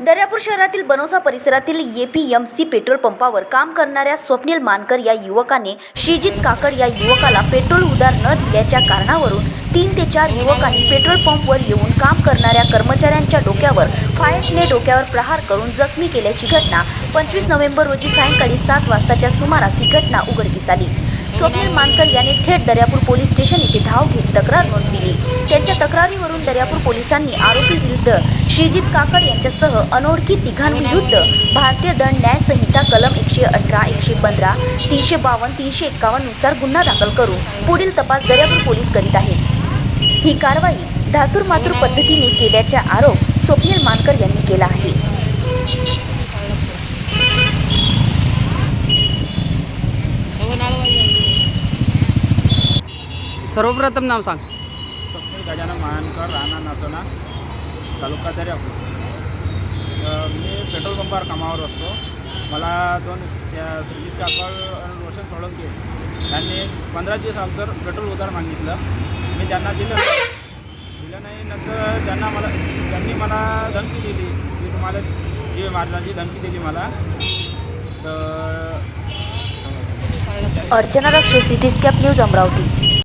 दर्यापूर शहरातील बनोसा परिसरातील A P M C petrol पंपावर काम करणाऱ्या स्वप्नील मानकर या युवकाने श्रीजित काकड या युवकाला पेट्रोल उधार न दिल्याच्या कारणावरून तीन ते चार युवकांनी पेट्रोल पंपवर येऊन काम करणाऱ्या कर्मचाऱ्यांच्या डोक्यावर फायटने डोक्यावर प्रहार करून जखमी केल्याची घटना पंचवीस नोव्हेंबर रोजी सायंकाळी सात वाजताच्या सुमारास ही घटना उघडकीस आली. स्वप्नील मानकर याने थेट दर्यापूर पोलीस स्टेशन येथे धाव घेत तक्रार नोंद दिली तक्रारीवरून दर्यापूर पोलिसांनी आरोपी विरुद्ध श्रीजित काकड यांच्यासह अनोळखी तिघांविरुद्ध भारतीय दंड न्याय संहिता कलम एकशे अठरा एकशे पंधरा तीनशे बावन्न तीनशे एकावन्ननुसार गुन्हा दाखल करून पुढील तपास दर्यापूर पोलीस करीत आहेत. ही कारवाई धातूर मातूर पद्धतीने केल्याचा आरोप स्वप्नील मानकर यांनी केला आहे. सर्वप्रथम नाव सांग. गजानन महानकर राणा नाचना तालुका दर्यापूर मी पेट्रोल पंपावर कामावर असतो. मला दोन त्या श्रीजित काकड आणि रोशन सोळंके त्यांनी पंधरा दिवस अगोदर पेट्रोल उधार मागितलं. मी त्यांना दिलं. दिलं नाही नंतर त्यांना मला त्यांनी मला धमकी दिली. की तुम्हाला जीव मारण्याची धमकी दिली मला. तर अर्चना रक्षे सिटी स्कॅप न्यूज अमरावती.